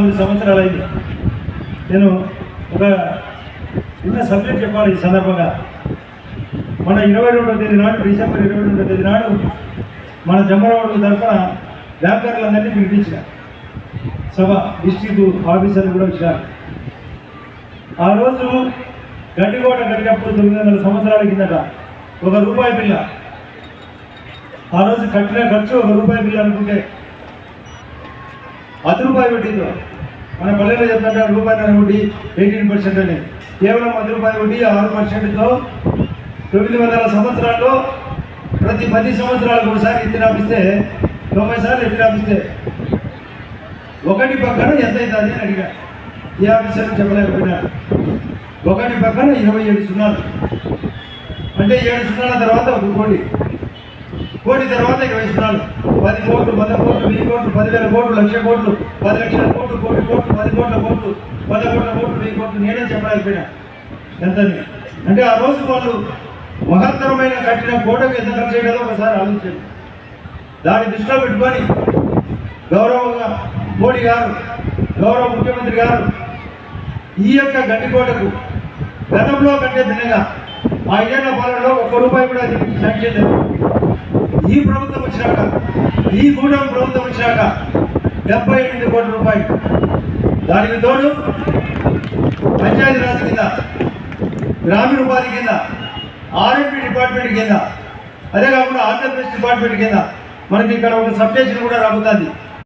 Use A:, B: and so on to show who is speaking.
A: నాలుగు సంవత్సరాలు అయింది నేను ఒక చిన్న సబ్జెక్ట్ చెప్పాలి ఈ సందర్భంగా. మన ఇరవై రెండవ తేదీ నాడు డిసెంబర్ ఇరవై రెండవ తేదీ నాడు మన జమ్మరావుడు తరఫున వ్యాపారులందరినీ పిలిపించిన సభ డిస్ట్రిక్ట్ ఆఫీసర్లు కూడా వచ్చారు ఆ రోజు గడ్డికోట కట్టినప్పుడు తొమ్మిది వందల సంవత్సరాల కిందట ఒక రూపాయి బిల్ల ఆ రోజు కట్టిన ఖర్చు ఒక రూపాయి బిల్ల అనుకుంటే అర్ధ రూపాయి వడ్డీతో మన పల్లెల్లో చెప్తుంటే రూపాయల వడ్డీ ఎయిటీన్ పర్సెంట్ అని. కేవలం పది రూపాయి వడ్డీ ఆరు పర్సెంట్తో తొమ్మిది వందల సంవత్సరాల్లో ప్రతి పది సంవత్సరాలకు ఒకసారి ఎత్తి రాపిస్తే తొంభై సార్లు ఎత్తి రాపిస్తే ఒకటి పక్కన ఎంత అవుతుంది అని అడిగా. ఏ ఆఫీసర్ చెప్పలేకపోయినా. ఒకటి పక్కన ఇరవై ఏడు సున్నాలు. అంటే ఏడు సున్నాల తర్వాత ఒక కోడి కోటి తర్వాత ఇరవై సున్నాలు పది కోట్లు వంద కోట్లు వెయ్యి కోట్లు పదివేల కోట్లు లక్ష కోట్లు పది లక్షల కోట్లు కోటి కోట్లు పది కోట్ల కోట్లు వంద కోట్ల కోట్లు వెయ్యి కోట్లు నేనే చెప్పలేకపోయినా ఎంతని? అంటే ఆ రోజు వాళ్ళు మహత్తరమైన కట్టిన కోటకు ఎంత ఖర్చు అయ్యేదో ఒకసారి ఆలోచించండి. దాన్ని దృష్టిలో పెట్టుకొని గౌరవంగా మోడీ గారు గౌరవ ముఖ్యమంత్రి గారు ఈ యొక్క గడ్డికోటకు గతంలో కంటే భిన్నంగా ఐదేళ్ళ పాలనలో ఒక్క రూపాయి కూడా దీనికి శాంక్షన్ లేదు. ఈ ప్రభుత్వం వచ్చినాక ఈ గూడెం ప్రభుత్వం వచ్చినాక డెబ్బై ఎనిమిది కోట్ల రూపాయలు. దానికి తోడు పంచాయతీరాజ్ కింద గ్రామీణ ఉపాధి కింద ఆర్ఎంపీ డిపార్ట్మెంట్ కింద అదే కాకుండా ఆంధ్రప్రదేశ్ డిపార్ట్మెంట్ కింద మనకి ఇక్కడ ఒక సబ్ స్టేషన్ కూడా రాబోతుంది.